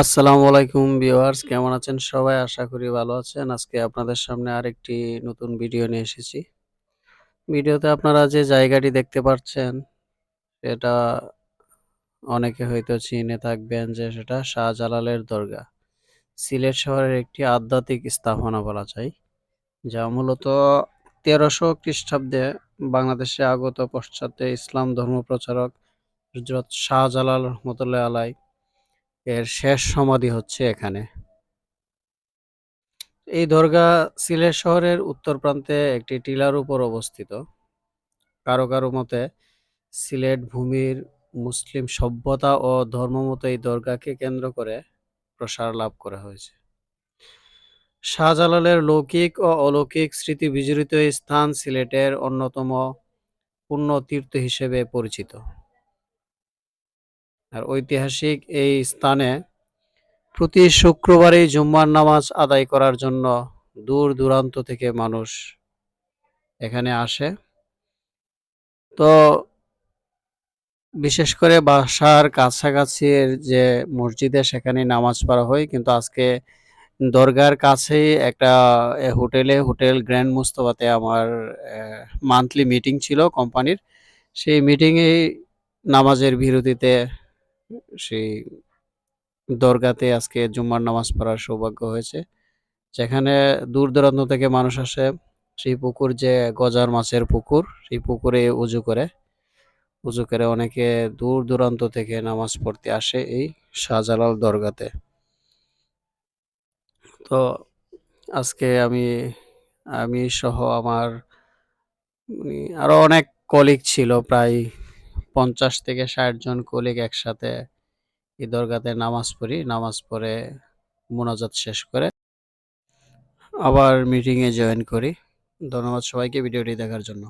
আসসালামু আলাইকুম ভিউয়ার্স, কেমন আছেন সবাই? আশা করি ভালো আছেন। আজকে আপনাদের সামনে আরেকটি নতুন ভিডিও নিয়ে এসেছি। ভিডিওতে আপনারা যে জায়গাটি দেখতে পাচ্ছেন এটা অনেকে হয়তো চিনে থাকবেন যে সেটা শাহজালালের দরগা। সিলেট শহরের একটি আধ্যাত্মিক স্থাপনা বলা যায়, যা মূলত তেরোশো খ্রিস্টাব্দে বাংলাদেশে আগত পশ্চাতে ইসলাম ধর্ম প্রচারক হজরত শাহজালাল রহমতুল্লাহ আলাই এর শেষ সমাধি হচ্ছে এখানে। এই দরগা সিলেট শহরের উত্তর প্রান্তে একটি টিলার উপর অবস্থিত। কারও কারও মতে সিলেট ভূমির মুসলিম সভ্যতা ও ধর্মমত এই দরগাকে কেন্দ্র করে প্রসার লাভ করা হয়েছে। শাহজালালের লৌকিক ও অলৌকিক স্মৃতি বিজড়িত এই স্থান সিলেটের অন্যতম পূর্ণ তীর্থ হিসেবে পরিচিত। আর ঐতিহাসিক এই স্থানে প্রতি শুক্রবারই জুম্মার নামাজ আদায় করার জন্য দূর দূরান্ত থেকে মানুষ এখানে আসে। তো বিশেষ করে বাসার কাছাকাছির যে মসজিদে সেখানে নামাজ পড়া হয়, কিন্তু আজকে দরগার কাছেই একটা হোটেলে, হোটেল গ্র্যান্ড মুস্তফাতে আমার মান্থলি মিটিং ছিল কোম্পানির। সেই মিটিংয়ে নামাজের বিরতিতে সেই দরগাতে আজকে জুম্মার নামাজ পড়ার সৌভাগ্য হয়েছে। যেখানে দূর দূরান্ত থেকে মানুষ আসে, সেই পুকুর যে গজার মাছের পুকুর, সেই পুকুরে উজু করে। উজু করে অনেকে দূর দূরান্ত থেকে নামাজ পড়তে আসে এই শাহজালাল দরগাতে। তো আজকে আমি আমি সহ আমার মানে আরও অনেক কলিগ ছিল প্রায় পঞ্চাশ থেকে ষাট জন কলিগ একসাথে এই দরগাতে নামাজ পড়ি, নামাজ পড়ে মোনাজাত শেষ করে আবার মিটিংয়ে জয়েন করি। ধন্যবাদ সবাইকে ভিডিওটি দেখার জন্য।